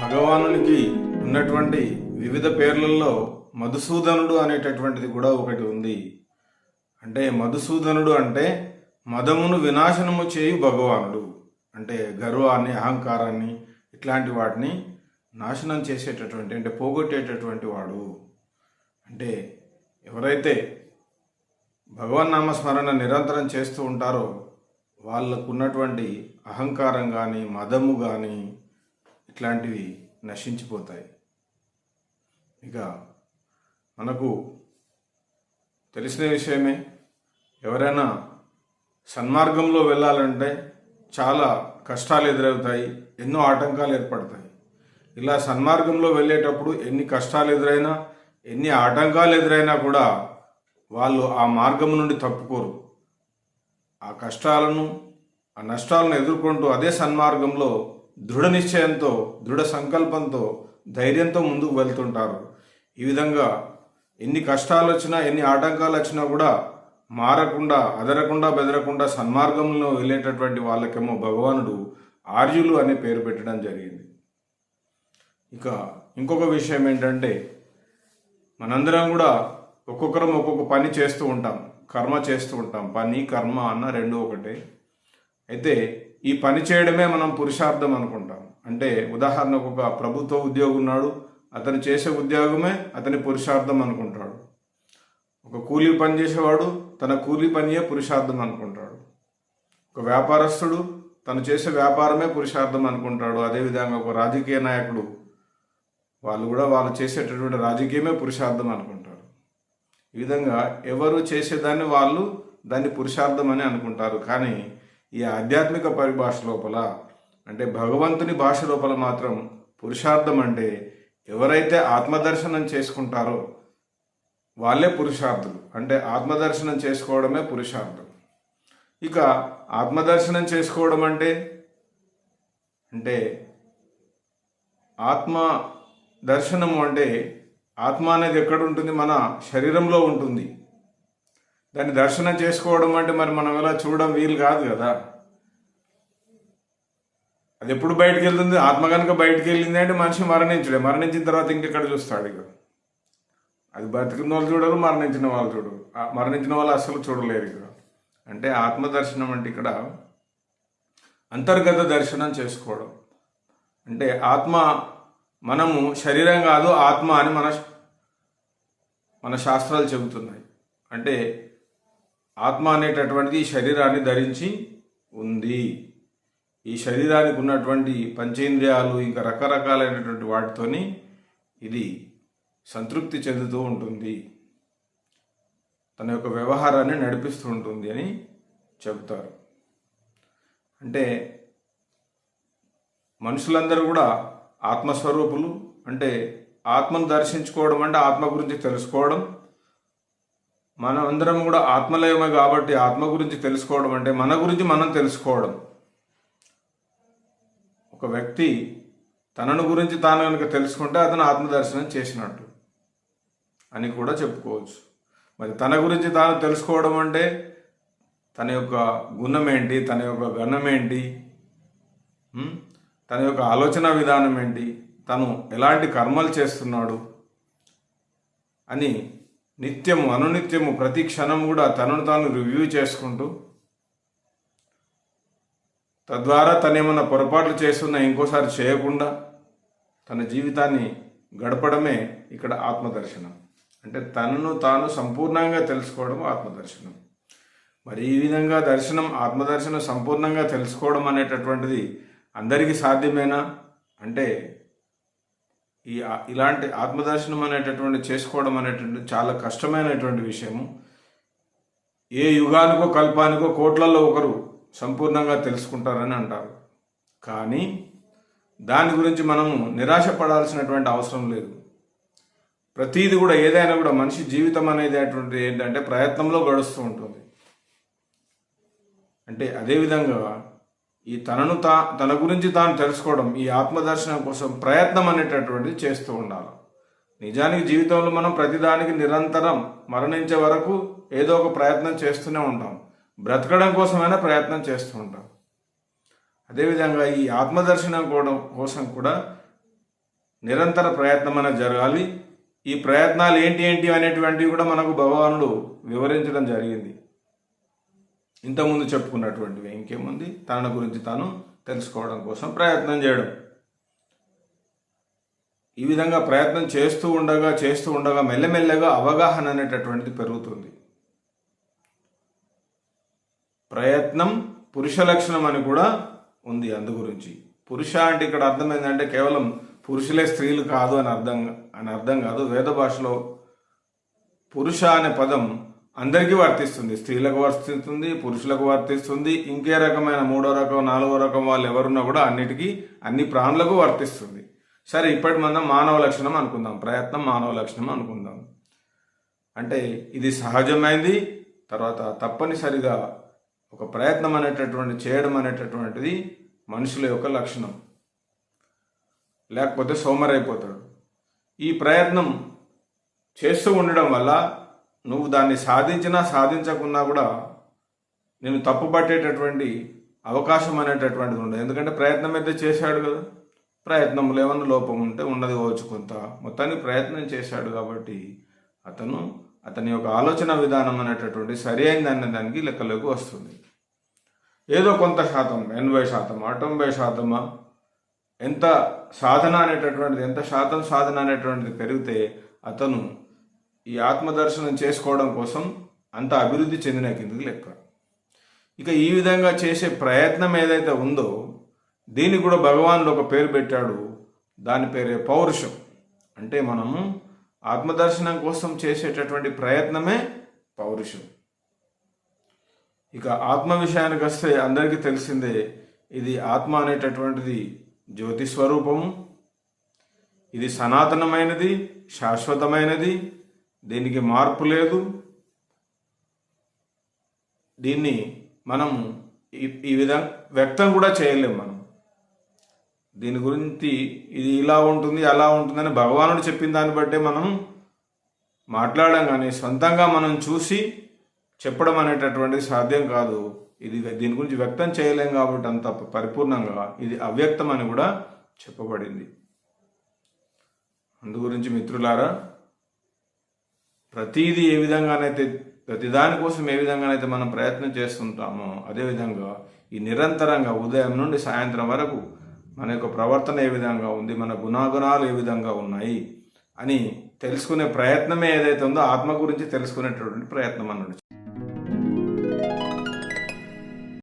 భగవానునికి ఉన్నటువంటి వివిధ పేర్లలో మధుసూదనుడు అనేటటువంటిది కూడా ఒకటి ఉంది. అంటే మధుసూదనుడు అంటే మదమును వినాశనము చేయు భగవానుడు. అంటే గర్వాన్ని అహంకారాన్ని ఇట్లాంటి వాటిని నాశనం చేసేటటువంటి అంటే పోగొట్టేటటువంటి వాడు. అంటే ఎవరైతే భగవన్ నామస్మరణ నిరంతరం చేస్తూ ఉంటారో వాళ్ళకు ఉన్నటువంటి అహంకారం కానీ మదము కానీ ఇట్లాంటివి నశించిపోతాయి. ఇక మనకు తెలిసిన విషయమే ఎవరైనా సన్మార్గంలో వెళ్ళాలంటే చాలా కష్టాలు ఎదురవుతాయి ఎన్నో ఆటంకాలు ఏర్పడతాయి. ఇలా సన్మార్గంలో వెళ్ళేటప్పుడు ఎన్ని కష్టాలు ఎదురైనా ఎన్ని ఆటంకాలు ఎదురైనా కూడా వాళ్ళు ఆ మార్గం నుండి తప్పుకోరు. ఆ కష్టాలను ఆ నష్టాలను ఎదుర్కొంటూ అదే సన్మార్గంలో దృఢ నిశ్చయంతో దృఢ సంకల్పంతో ధైర్యంతో ముందుకు వెళ్తుంటారు. ఈ విధంగా ఎన్ని కష్టాలు వచ్చినా ఎన్ని ఆటంకాలు వచ్చినా కూడా మారకుండా అదరకుండా బెదరకుండా సన్మార్గంలో వెళ్ళేటటువంటి వాళ్ళకేమో భగవానుడు ఆర్యులు అనే పేరు పెట్టడం జరిగింది. ఇక ఇంకొక విషయం ఏంటంటే మనందరం కూడా ఒక్కొక్కరం ఒక్కొక్క పని చేస్తూ ఉంటాం. కర్మ చేస్తూ ఉంటాం. పని కర్మ అన్న రెండు ఒకటే. అయితే ఈ పని చేయడమే మనం పురుషార్థం అనుకుంటాం. అంటే ఉదాహరణకు ఒక ప్రభుత్వ ఉద్యోగి ఉన్నాడు అతను చేసే ఉద్యోగమే అతని పురుషార్థం అనుకుంటాడు. ఒక కూలీ పని చేసేవాడు తన కూలీ పనియే పురుషార్థం అనుకుంటాడు. ఒక వ్యాపారస్తుడు తను చేసే వ్యాపారమే పురుషార్థం అనుకుంటాడు. అదేవిధంగా ఒక రాజకీయ నాయకుడు వాళ్ళు కూడా వాళ్ళు చేసేటటువంటి రాజకీయమే పురుషార్థం అనుకుంటారు. ఈ విధంగా ఎవరు చేసేదాన్ని వాళ్ళు దాన్ని పురుషార్థం అని అనుకుంటారు. కానీ ఈ ఆధ్యాత్మిక పరిభాష లోపల అంటే భగవంతుని భాష లోపల మాత్రం పురుషార్థం అంటే ఎవరైతే ఆత్మదర్శనం చేసుకుంటారో వాళ్ళే పురుషార్థులు. అంటే ఆత్మదర్శనం చేసుకోవడమే పురుషార్థం. ఇక ఆత్మదర్శనం చేసుకోవడం అంటే అంటే ఆత్మ దర్శనము అంటే ఆత్మ అనేది ఎక్కడ ఉంటుంది? మన శరీరంలో ఉంటుంది. దాన్ని దర్శనం చేసుకోవడం అంటే మరి మనం ఎలా చూడడం వీలు కాదు కదా. అది ఎప్పుడు బయటికి వెళ్తుంది? ఆత్మ కనుక బయటకు వెళ్ళింది అంటే మనిషి మరణించడే. మరణించిన తర్వాత ఇంకెక్కడ చూస్తాడు ఇక? అది బతికిన వాళ్ళు చూడరు మరణించిన వాళ్ళు చూడరు. ఆ మరణించిన వాళ్ళు అసలు చూడలేరు ఇక్కడ అంటే ఆత్మదర్శనం అంటే ఇక్కడ అంతర్గత దర్శనం చేసుకోవడం. అంటే ఆత్మ మనము శరీరం కాదు ఆత్మ అని మన మన శాస్త్రాలు చెబుతున్నాయి. అంటే ఆత్మ అనేటటువంటిది శరీరాన్ని ధరించి ఉంది. ఈ శరీరానికి ఉన్నటువంటి పంచేంద్రియాలు ఇంకా రకరకాలైనటువంటి వాటితోని ఇది సంతృప్తి చెందుతూ ఉంటుంది. తన యొక్క వ్యవహారాన్ని నడిపిస్తూ ఉంటుంది అని చెబుతారు. అంటే మనుషులందరూ కూడా ఆత్మస్వరూపులు. అంటే ఆత్మను దర్శించుకోవడం అంటే ఆత్మ గురించి తెలుసుకోవడం మనం అందరం కూడా ఆత్మలయమే కాబట్టి ఆత్మ గురించి తెలుసుకోవడం అంటే మన గురించి మనం తెలుసుకోవడం. ఒక వ్యక్తి తనను గురించి తాను కనుక తెలుసుకుంటే అతను ఆత్మదర్శనం చేసినట్టు అని కూడా చెప్పుకోవచ్చు. మరి తన గురించి తాను తెలుసుకోవడం అంటే తన యొక్క గుణం ఏంటి తన యొక్క గణం ఏంటి తన యొక్క ఆలోచన విధానం ఏంటి తను ఎలాంటి కర్మలు చేస్తున్నాడు అని నిత్యము అనునిత్యము ప్రతి క్షణం కూడా తనను తాను రివ్యూ చేసుకుంటూ తద్వారా తను ఏమన్నా పొరపాట్లు చేస్తున్నా ఇంకోసారి చేయకుండా తన జీవితాన్ని గడపడమే ఇక్కడ ఆత్మదర్శనం. అంటే తనను తాను సంపూర్ణంగా తెలుసుకోవడం ఆత్మదర్శనం. మరి ఈ విధంగా దర్శనం ఆత్మదర్శనం సంపూర్ణంగా తెలుసుకోవడం అనేటటువంటిది అందరికీ సాధ్యమేనా? అంటే ఈ ఇలాంటి ఆత్మదర్శనం అనేటటువంటి చేసుకోవడం అనేటువంటి చాలా కష్టమైనటువంటి విషయము. ఏ యుగానికో కల్పానికో కోట్లలో ఒకరు సంపూర్ణంగా తెలుసుకుంటారని అంటారు. కానీ దాని గురించి మనము నిరాశపడాల్సినటువంటి అవసరం లేదు. ప్రతీది కూడా ఏదైనా కూడా మనిషి జీవితం అనేది అటువంటి ఏంటంటే ప్రయత్నంలో గడుస్తూ ఉంటుంది. అంటే అదేవిధంగా ఈ తనను తా తన గురించి తాను తెలుసుకోవడం ఈ ఆత్మదర్శనం కోసం ప్రయత్నం అనేటటువంటిది చేస్తూ ఉండాలి. నిజానికి జీవితంలో మనం ప్రతిదానికి నిరంతరం మరణించే వరకు ఏదో ఒక ప్రయత్నం చేస్తూనే ఉంటాం. బ్రతకడం కోసమైనా ప్రయత్నం చేస్తూ ఉంటాం. అదేవిధంగా ఈ ఆత్మదర్శనం కూడా కోసం కూడా నిరంతర ప్రయత్నం అనేది జరగాలి. ఈ ప్రయత్నాలు ఏంటి ఏంటి అనేటువంటివి కూడా మనకు భగవానుడు వివరించడం జరిగింది. ఇంతకుముందు చెప్పుకున్నటువంటివి ఇంకేముంది? తన గురించి తాను తెలుసుకోవడం కోసం ప్రయత్నం చేయడం. ఈ విధంగా ప్రయత్నం చేస్తూ ఉండగా చేస్తూ ఉండగా మెల్లమెల్లగా అవగాహన అనేటటువంటిది పెరుగుతుంది. ప్రయత్నం పురుష లక్షణం అని కూడా ఉంది అందు గురించి. పురుష అంటే ఇక్కడ అర్థం ఏంటంటే కేవలం పురుషులే స్త్రీలు కాదు అని అర్థం అని అర్థం కాదు. వేద భాషలో పురుష అనే పదం అందరికీ వర్తిస్తుంది. స్త్రీలకు వర్తిస్తుంది పురుషులకు వర్తిస్తుంది ఇంకే రకమైన మూడో రకం నాలుగో రకం వాళ్ళు ఎవరున్నా కూడా అన్నిటికీ అన్ని ప్రాణులకు వర్తిస్తుంది. సరే ఇప్పటి మనం మానవ లక్షణం అనుకుందాం. ప్రయత్నం మానవ లక్షణం అనుకుందాం. అంటే ఇది సహజమైంది తర్వాత తప్పనిసరిగా ఒక ప్రయత్నం అనేటటువంటి చేయడం అనేటటువంటిది మనుషుల యొక్క లక్షణం. లేకపోతే సోమరైపోతాడు. ఈ ప్రయత్నం చేస్తూ ఉండడం వల్ల నువ్వు దాన్ని సాధించినా సాధించకున్నా కూడా నేను తప్పుపట్టేటటువంటి అవకాశం అనేటటువంటిది ఉండదు. ఎందుకంటే ప్రయత్నం అయితే చేశాడు కదా. ప్రయత్నంలో ఏమన్నా లోపం ఉంటే ఉండదు కావచ్చు కొంత. మొత్తానికి ప్రయత్నం చేశాడు కాబట్టి అతను అతని యొక్క ఆలోచన విధానం అనేటటువంటి సరి అనే దానికి లెక్కలోకి వస్తుంది. ఏదో కొంత శాతం ఎనభై శాతమా తొంభై శాతమా ఎంత సాధన అనేటటువంటిది ఎంత శాతం సాధన అనేటువంటిది పెరిగితే అతను ఈ ఆత్మదర్శనం చేసుకోవడం కోసం అంత అభివృద్ధి చెందిన కిందకి లెక్క. ఇక ఈ విధంగా చేసే ప్రయత్నం ఏదైతే ఉందో దీనికి కూడా భగవానుడు ఒక పేరు పెట్టాడు. దాని పేరే పౌరుషం. అంటే మనము ఆత్మదర్శనం కోసం చేసేటటువంటి ప్రయత్నమే పౌరుషం. ఇక ఆత్మ విషయానికి వస్తే అందరికీ తెలిసిందే ఇది ఆత్మ అనేటటువంటిది జ్యోతి స్వరూపము ఇది సనాతనమైనది శాశ్వతమైనది దీనికి మార్పు లేదు. దీన్ని మనం ఈ విధంగా వ్యక్తం కూడా చేయలేం మనం. దీని గురించి ఇది ఇలా ఉంటుంది అలా ఉంటుందని భగవానుడు చెప్పిన దాన్ని బట్టే మనం మాట్లాడడం కానీ సొంతంగా మనం చూసి చెప్పడం అనేటటువంటిది సాధ్యం కాదు. ఇది దీని గురించి వ్యక్తం చేయలేం కాబట్టి అంత పరిపూర్ణంగా ఇది అవ్యక్తం అని కూడా చెప్పబడింది. అందు గురించి మిత్రులారా ప్రతీది ఏ విధంగానైతే ప్రతి దానికోసం ఏ విధంగానైతే మనం ప్రయత్నం చేస్తుంటామో అదేవిధంగా ఈ నిరంతరంగా ఉదయం నుండి సాయంత్రం వరకు మన యొక్క ప్రవర్తన ఏ విధంగా ఉంది మన గుణాగుణాలు ఏ విధంగా ఉన్నాయి అని తెలుసుకునే ప్రయత్నమే ఏదైతే ఉందో ఆత్మ గురించి తెలుసుకునేటటువంటి ప్రయత్నం అన్నాడు